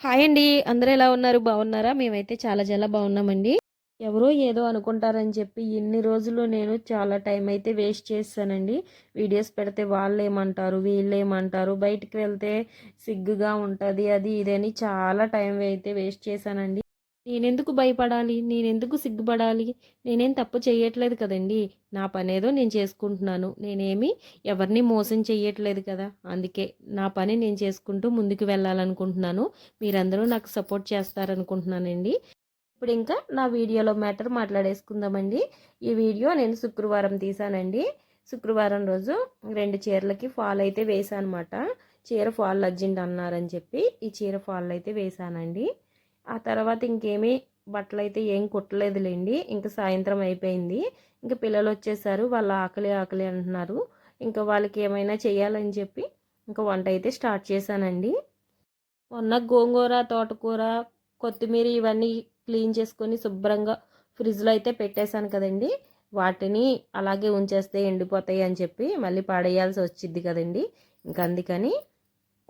Hi అండి. అందరూ ఎలా ఉన్నారు? బాగున్నారా? మేమైతే చాలా చాలా బాగున్నామండి. ఎవరో ఏదో అనుకుంటారని చెప్పి ఇన్ని రోజులు నేను చాలా టైం అయితే వేస్ట్ చేస్తానండి. వీడియోస్ పెడితే వాళ్ళు ఏమంటారు వీళ్ళు ఏమంటారు బయటికి వెళ్తే సిగ్గుగా ఉంటుంది అది ఇదని చాలా టైం అయితే వేస్ట్ చేశానండి. నేనెందుకు భయపడాలి? నేనెందుకు సిగ్గుపడాలి? నేనేం తప్పు చేయట్లేదు కదండి. నా పనేదో నేను చేసుకుంటున్నాను. నేనేమి ఎవరిని మోసం చేయట్లేదు కదా. అందుకే నా పని నేను చేసుకుంటూ ముందుకు వెళ్ళాలనుకుంటున్నాను. మీరందరూ నాకు సపోర్ట్ చేస్తారనుకుంటున్నానండి. ఇప్పుడు ఇంకా నా వీడియోలో మ్యాటర్ మాట్లాడేసుకుందామండి. ఈ వీడియో నేను శుక్రవారం తీసానండి శుక్రవారం రోజు రెండు చీరలకి ఫాల్ అయితే వేసాను అనమాట చీర ఫాల్ అర్జెంట్ అన్నారని చెప్పి ఈ చీర ఫాల్ అయితే వేసానండి ఆ తర్వాత ఇంకేమీ బట్టలు అయితే ఏం కుట్టలేదులేండి. ఇంకా సాయంత్రం అయిపోయింది. ఇంకా పిల్లలు వచ్చేసారు వాళ్ళ ఆకలి ఆకలి అంటున్నారు. ఇంకా వాళ్ళకి ఏమైనా చేయాలని చెప్పి ఇంకా వంట అయితే స్టార్ట్ చేశానండి. మొన్న గోంగూర తోటకూర కొత్తిమీర ఇవన్నీ క్లీన్ చేసుకొని శుభ్రంగా ఫ్రిడ్జ్లో అయితే పెట్టేశాను కదండి. వాటిని అలాగే ఉంచేస్తే ఎండిపోతాయి అని చెప్పి మళ్ళీ పడేయాల్సి వచ్చింది కదండి. ఇంకా అందుకని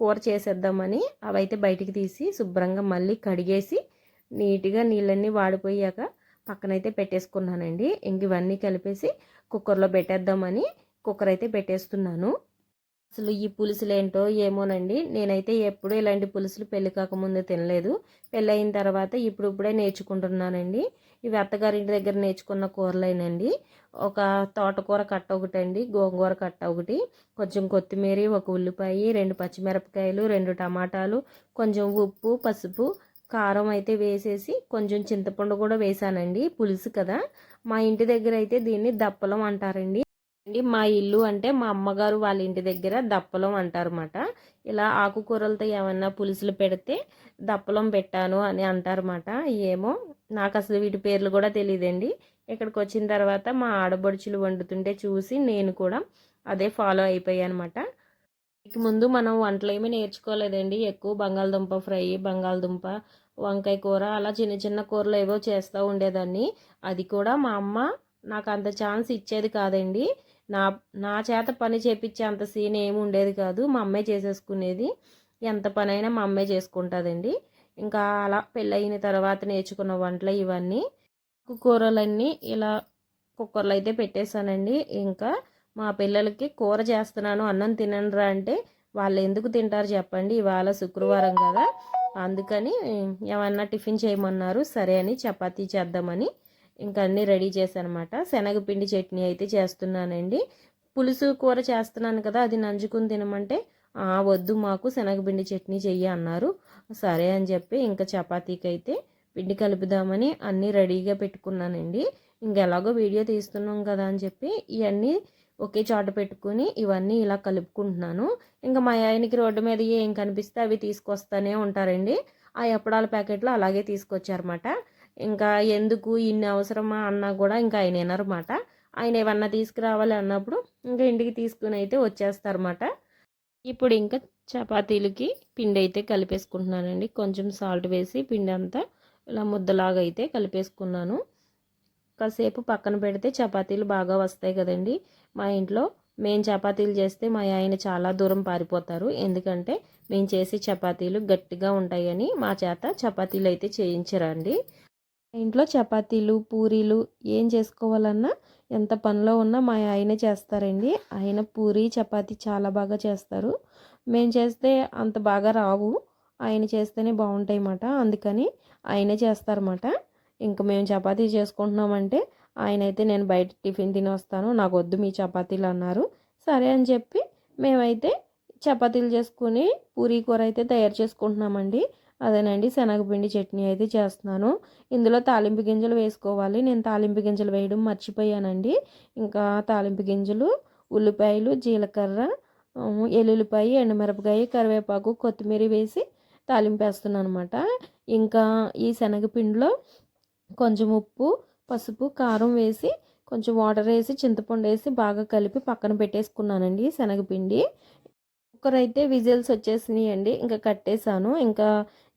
కూర చేసేద్దామని అవైతే బయటికి తీసి శుభ్రంగా మళ్ళీ కడిగేసి నీట్గా నీళ్ళన్నీ వాడిపోయాక పక్కనైతే పెట్టేసుకున్నానండి. ఇంక ఇవన్నీ కలిపేసి కుక్కర్లో పెట్టేద్దామని కుక్కర్ అయితే పెట్టేస్తున్నాను. అసలు ఈ పులుసులు ఏంటో ఏమోనండి. నేనైతే ఎప్పుడూ ఇలాంటి పులుసులు పెళ్ళి కాకముందు తినలేదు. పెళ్ళి అయిన తర్వాత ఇప్పుడు ఇప్పుడే నేర్చుకుంటున్నానండి. ఇవి అత్తగారింటి దగ్గర నేర్చుకున్న కూరలేనండి. ఒక తోటకూర కట్ట ఒకటండి గోంగూర కట్ట ఒకటి కొంచెం కొత్తిమీర ఒక ఉల్లిపాయ రెండు పచ్చిమిరపకాయలు రెండు టమాటాలు కొంచెం ఉప్పు పసుపు కారం అయితే వేసేసి కొంచెం చింతపండు కూడా వేసానండి. పులుసు కదా. మా ఇంటి దగ్గర అయితే దీన్ని దప్పలం అంటారండి. అండి మా ఇల్లు అంటే మా అమ్మగారు వాళ్ళ ఇంటి దగ్గర దప్పలం అంటారన్నమాట. ఇలా ఆకుకూరలతో ఏమన్నా పులుసులు పెడితే దప్పలం పెట్టాను అని అంటారన్నమాట. ఏమో నాకు అసలు వీటి పేర్లు కూడా తెలియదండి ఇక్కడికి వచ్చిన తర్వాత మా ఆడబడుచులు వండుతుంటే చూసి నేను కూడా అదే ఫాలో అయిపోయాను అనమాట ఇక ముందు మనం వంటలు ఏమీ నేర్చుకోలేదండి. ఎక్కువ బంగాళదుంప ఫ్రై బంగాళదుంప వంకాయ కూర అలా చిన్న చిన్న కూరలు ఏవో చేస్తూ ఉండేదాన్ని. అది కూడా మా అమ్మ నాకు అంత ఛాన్స్ ఇచ్చేది కాదండి. నా నా చేత పని చేపించే అంత సీన్ ఏమి ఉండేది కాదు. మా అమ్మే చేసేసుకునేది. ఎంత పనైనా మా అమ్మే చేసుకుంటుందండి. ఇంకా అలా పెళ్ళయిన తర్వాత నేర్చుకున్న వంటలు ఇవన్నీ కూరలన్నీ ఇలా కుక్కర్లో అయితే పెట్టేశానండి. ఇంకా మా పిల్లలకి కూర చేస్తున్నాను అన్నం తినండిరా అంటే వాళ్ళు ఎందుకు తింటారు చెప్పండి. ఇవాళ శుక్రవారం కదా. అందుకని ఏమన్నా టిఫిన్ చేయమన్నారు. సరే అని చపాతీ చేద్దామని ఇంకా అన్నీ రెడీ చేశానమాట. శనగపిండి చట్నీ అయితే చేస్తున్నానండి. పులుసు కూర చేస్తున్నాను కదా అది నంజుకుని తినమంటే వద్దు మాకు శనగపిండి చట్నీ చెయ్యి అన్నారు. సరే అని చెప్పి ఇంకా చపాతీకి అయితే పిండి కలుపుదామని అన్నీ రెడీగా పెట్టుకున్నానండి. ఇంకెలాగో వీడియో తీస్తున్నాం కదా అని చెప్పి ఇవన్నీ ఒకే చోట పెట్టుకుని ఇవన్నీ ఇలా కలుపుకుంటున్నాను. ఇంకా మా ఆయనకి రోడ్డు మీద ఏం కనిపిస్తే అవి తీసుకొస్తానే ఉంటారండి. ఆ ఎప్పడాల ప్యాకెట్లు అలాగే తీసుకొచ్చారన్నమాట. ఇంకా ఎందుకు ఇన్ని అవసరమా అన్నా కూడా ఇంకా ఆయన వినరమాట. ఆయన ఏమన్నా తీసుకురావాలి అన్నప్పుడు ఇంకా ఇంటికి తీసుకుని అయితే వచ్చేస్తారన్నమాట. ఇప్పుడు ఇంకా చపాతీలకి పిండి అయితే కలిపేసుకుంటున్నానండి. కొంచెం సాల్ట్ వేసి పిండి అంతా ఇలా ముద్దలాగా అయితే కలిపేసుకున్నాను. కాసేపు పక్కన పెడితే చపాతీలు బాగా వస్తాయి కదండి. మా ఇంట్లో మేము చపాతీలు చేస్తే మా ఆయన చాలా దూరం పారిపోతారు. ఎందుకంటే మేము చేసే చపాతీలు గట్టిగా ఉంటాయని మా చేత చపాతీలు అయితే చేయించరండి. ఇంట్లో చపాతీలు పూరీలు ఏం చేసుకోవాలన్నా ఎంత పనిలో ఉన్నా మా ఆయనే చేస్తారండి. ఆయన పూరి చపాతీ చాలా బాగా చేస్తారు. మేము చేస్తే అంత బాగా రావు. ఆయన చేస్తేనే బాగుంటాయి అన్నమాట అందుకని ఆయనే చేస్తారన్నమాట. ఇంకా మేము చపాతీ చేసుకుంటున్నామంటే ఆయన అయితే నేను బయట టిఫిన్ తిని వస్తాను నాకు వద్దు మీ చపాతీలు అన్నారు. సరే అని చెప్పి మేమైతే చపాతీలు చేసుకుని పూరీ కూర అయితే తయారు చేసుకుంటున్నామండి. అదేనండి శనగపిండి చట్నీ అయితే చేస్తున్నాను. ఇందులో తాలింపు గింజలు వేసుకోవాలి. నేను తాలింపు గింజలు వేయడం మర్చిపోయానండి. ఇంకా తాలింపు గింజలు ఉల్లిపాయలు జీలకర్ర ఎల్లుల్లిపాయ ఎండుమిరపకాయ కరివేపాకు కొత్తిమీర వేసి తాలింపు వేస్తున్నాను అనమాట ఇంకా ఈ శనగపిండిలో కొంచెం ఉప్పు పసుపు కారం వేసి కొంచెం వాటర్ వేసి చింతపండు వేసి బాగా కలిపి పక్కన పెట్టేసుకున్నానండి శనగపిండి. కుక్కర్ అయితే విజిల్స్ వచ్చేసినాయి అండి ఇంకా కట్టేశాను. ఇంకా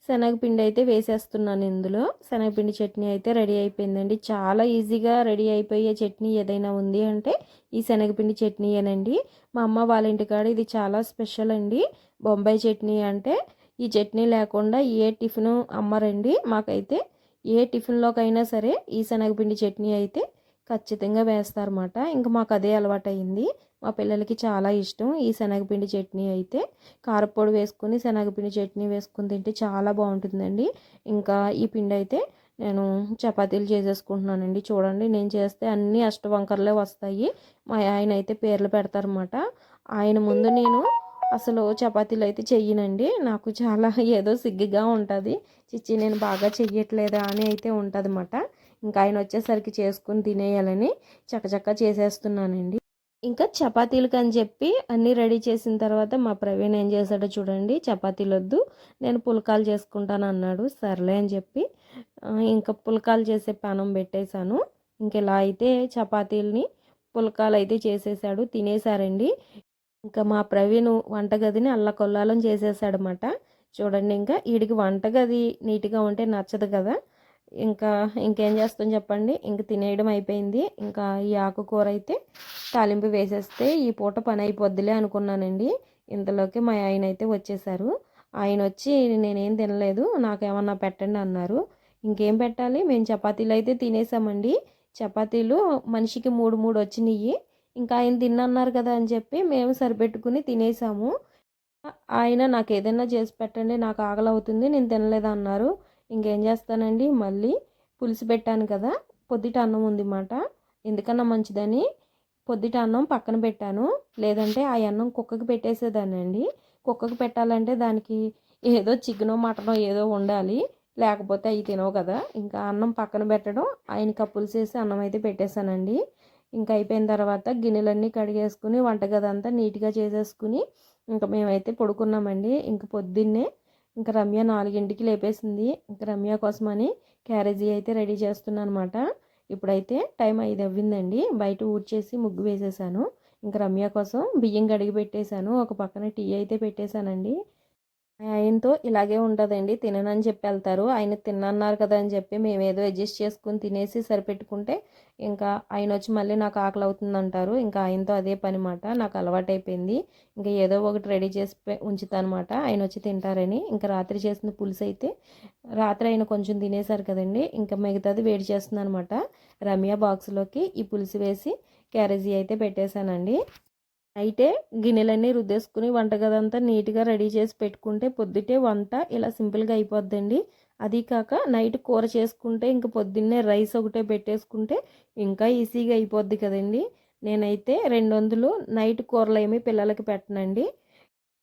శనగపిండి అయితే వేసేస్తున్నాను ఇందులో. శనగపిండి చట్నీ అయితే రెడీ అయిపోయిందండి. చాలా ఈజీగా రెడీ అయిపోయే చట్నీ ఏదైనా ఉంది అంటే ఈ శనగపిండి చట్నీయేనండి. మా అమ్మ వాళ్ళ ఇంటికాడ ఇది చాలా స్పెషల్ అండి. బొంబాయి చట్నీ అంటే ఈ చట్నీ లేకుండా ఏ టిఫిన్ అమ్మరండి. మాకైతే ఏ టిఫిన్లోకైనా సరే ఈ శనగపిండి చట్నీ అయితే ఖచ్చితంగా వేస్తారన్నమాట. ఇంకా మాకు అదే అలవాటు అయింది మా పిల్లలకి చాలా ఇష్టం. ఈ శనగపిండి చట్నీ అయితే కారపొడి వేసుకుని శనగపిండి చట్నీ వేసుకుని తింటే చాలా బాగుంటుందండి. ఇంకా ఈ పిండి అయితే నేను చపాతీలు చేసేసుకుంటున్నానండి. చూడండి నేను చేస్తే అన్ని అష్టవంకర్లే వస్తాయి. మా ఆయన అయితే పేర్లు పెడతారన్నమాట. ఆయన ముందు నేను అసలు చపాతీలు అయితే చెయ్యనండి. నాకు చాలా ఏదో సిగ్గుగా ఉంటుంది. చిచ్చి నేను బాగా చెయ్యట్లేదా అని అయితే ఉంటుంది అన్నమాట ఇంకా ఆయన వచ్చేసరికి చేసుకుని తినేయాలని చకచక్క చేసేస్తున్నానండి. ఇంకా చపాతీలకు అని చెప్పి అన్నీ రెడీ చేసిన తర్వాత మా ప్రవీణ్ ఏం చేశాడో చూడండి చపాతీలు వద్దు నేను పులకాలు చేసుకుంటాను అన్నాడు. సర్లే అని చెప్పి ఇంకా పులకాలు చేసే పానం పెట్టేశాను. ఇంక ఇలా అయితే చపాతీలని పులకాలు అయితే చేసేసాడు తినేసారండి ఇంకా మా ప్రవీణ్ వంటగదిని అల్లకొల్లాలం చేసేసాడనమాట చూడండి ఇంకా వీడికి వంటగది నీట్గా ఉంటే నచ్చదు కదా. ఇంకా ఇంకేం చేస్తాం చెప్పండి? ఇంక తినేయడం అయిపోయింది. ఇంకా ఈ ఆకుకూర అయితే తాలింపు వేసేస్తే ఈ పూట పని అయిపోద్దిలే అనుకున్నానండి. ఇంతలోకి మా ఆయన అయితే వచ్చేసారు. ఆయన వచ్చి నేనేం తినలేదు నాకేమన్నా పెట్టండి అన్నారు. ఇంకేం పెట్టాలి? మేము చపాతీలు అయితే తినేసామండి. చపాతీలు మనిషికి మూడు మూడు వచ్చినాయి ఇంకా ఆయన తిన్నన్నారు కదా అని చెప్పి మేము సరిపెట్టుకుని తినేసాము. ఆయన నాకు ఏదైనా చేసి పెట్టండి నాకు ఆకలి అవుతుంది నేను తినలేదు అన్నారు ఇంకేం చేస్తానండి మళ్ళీ పులుసు పెట్టాను కదా పొద్దుట అన్నం ఉంది మాట ఎందుకన్నా మంచిదని పొద్దుట అన్నం పక్కన పెట్టాను. లేదంటే ఆ అన్నం కుక్కకి పెట్టేసేదాన్ని అండి కుక్కకి పెట్టాలంటే దానికి ఏదో చికెనో మటనో ఏదో ఉండాలి. లేకపోతే అవి తినవు కదా. ఇంకా అన్నం పక్కన పెట్టడం ఆయన కప్పులు చేసి అన్నం అయితే పెట్టేశానండి. ఇంకా అయిపోయిన తర్వాత గిన్నెలన్నీ కడిగేసుకుని వంటగది అంతా నీట్గా చేసేసుకుని ఇంకా మేమైతే పడుకున్నామండి. ఇంక పొద్దున్నే ఇంకా రమ్య నాలుగింటికి లేపేసింది. ఇంకా రమ్య కోసమని క్యారేజీ అయితే రెడీ చేస్తున్నాను అనమాట ఇప్పుడైతే టైం ఐదు అవ్విందండి బయట ఊడ్చేసి ముగ్గు వేసేసాను. ఇంకా రమ్య కోసం బియ్యం కడిగి పెట్టేశాను. ఒక పక్కన టీ అయితే పెట్టేశానండి. ఆయనతో ఇలాగే ఉంటుందండి తిననని చెప్పి వెళ్తారు. ఆయన తిన్నన్నారు కదా అని చెప్పి మేము ఏదో అడ్జస్ట్ చేసుకుని తినేసి సరిపెట్టుకుంటే ఇంకా ఆయన వచ్చి మళ్ళీ నాకు ఆకలి అవుతుంది అంటారు ఇంకా ఆయనతో అదే పని మాట నాకు అలవాటైపోయింది. ఇంకా ఏదో ఒకటి రెడీ చేసి ఉంచుతానమాట. ఆయన వచ్చి తింటారని. ఇంకా రాత్రి చేసిన పులుసు అయితే రాత్రి ఆయన కొంచెం తినేశారు కదండి. ఇంకా మిగతాది వేడి చేస్తుంది అనమాట రమ్య బాక్స్లోకి ఈ పులుసు వేసి క్యారేజీ అయితే పెట్టేశానండి. అయితే గిన్నెలన్నీ రుద్దేసుకుని వంటగదంతా నీట్గా రెడీ చేసి పెట్టుకుంటే పొద్దుటే వంట ఇలా సింపుల్గా అయిపోద్దండి. అది కాక నైట్ కూర చేసుకుంటే ఇంక పొద్దున్నే రైస్ ఒకటే పెట్టేసుకుంటే ఇంకా ఈజీగా అయిపోద్ది కదండి. నేనైతే రెండు వందలు నైట్ కూరలు ఏమి పిల్లలకి పెట్టనండి.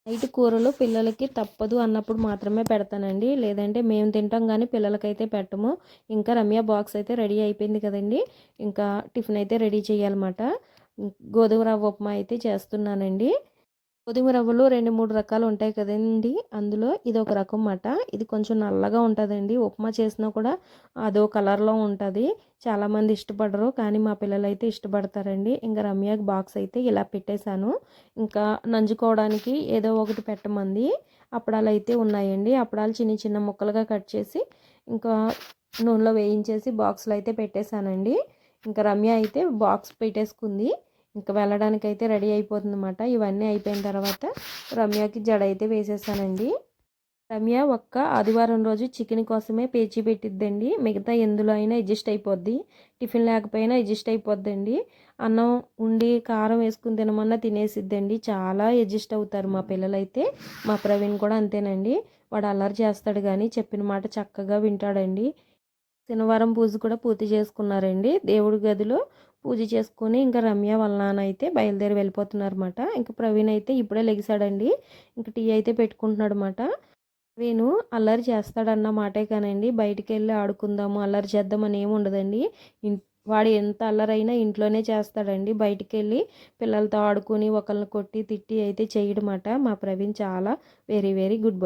నైట్ కూరలు పిల్లలకి తప్పదు అన్నప్పుడు మాత్రమే పెడతానండి. లేదంటే మేము తింటాం కానీ పిల్లలకైతే పెట్టము. ఇంకా రమ్య బాక్స్ అయితే రెడీ అయిపోయింది కదండి. ఇంకా టిఫిన్ అయితే రెడీ చేయాలన్నమాట. గోధుమ రవ్వ ఉప్మా అయితే చేస్తున్నానండి. గోధుమ రవ్వలు రెండు మూడు రకాలు ఉంటాయి కదండి. అందులో ఇది ఒక రకం మాట ఇది కొంచెం నల్లగా ఉంటుందండి. ఉప్మా చేసినా కూడా అదో కలర్లో ఉంటుంది. చాలామంది ఇష్టపడరు కానీ మా పిల్లలు అయితే ఇష్టపడతారండి. ఇంకా రమ్యకి బాక్స్ అయితే ఇలా పెట్టేశాను. ఇంకా నంజుకోవడానికి ఏదో ఒకటి పెట్టమంది. అప్పడాలు అయితే ఉన్నాయండి. అప్పడాలు చిన్న చిన్న ముక్కలుగా కట్ చేసి ఇంకా నూనెలో వేయించేసి బాక్స్లో అయితే పెట్టేశానండి. ఇంకా రమ్య అయితే బాక్స్ పెట్టేసుకుంది. ఇంకా వెళ్ళడానికి అయితే రెడీ అయిపోతుంది అనమాట ఇవన్నీ అయిపోయిన తర్వాత రమ్యకి జడ అయితే వేసేసానండి. రమ్య ఒక్క ఆదివారం రోజు చికెన్ కోసమే పేచి పెట్టిద్దండి. మిగతా ఎందులో అయినా అడ్జస్ట్ అయిపోద్ది. టిఫిన్ లేకపోయినా అడ్జస్ట్ అయిపోద్దండి. అన్నం ఉండి కారం వేసుకుని తినమన్నా తినేసిద్దండి. చాలా అడ్జస్ట్ అవుతారు మా పిల్లలైతే. మా ప్రవీణ్ కూడా అంతేనండి. వాడు అల్లరి చేస్తాడు కానీ చెప్పిన మాట చక్కగా వింటాడండి. శనివారం పూజ కూడా పూర్తి చేసుకున్నారండి. దేవుడి గదిలో పూజ చేసుకుని ఇంకా రమ్య వాళ్ళ నాన్న అయితే బయలుదేరి వెళ్ళిపోతున్నారు అనమాట ఇంకా ప్రవీణ్ అయితే ఇప్పుడే లెగిసాడండి. ఇంకా టీ అయితే పెట్టుకుంటున్నాడు అనమాట ప్రవీణ్ అల్లరి చేస్తాడన్న మాటే కానండి. బయటికి వెళ్ళి ఆడుకుందాము అల్లరి చేద్దామని ఏమి ఉండదండి. వాడు ఎంత అల్లరైనా ఇంట్లోనే చేస్తాడండి. బయటికి వెళ్ళి పిల్లలతో ఆడుకొని ఒకళ్ళని కొట్టి తిట్టి అయితే చేయడమాట మా ప్రవీణ్ చాలా వెరీ వెరీ గుడ్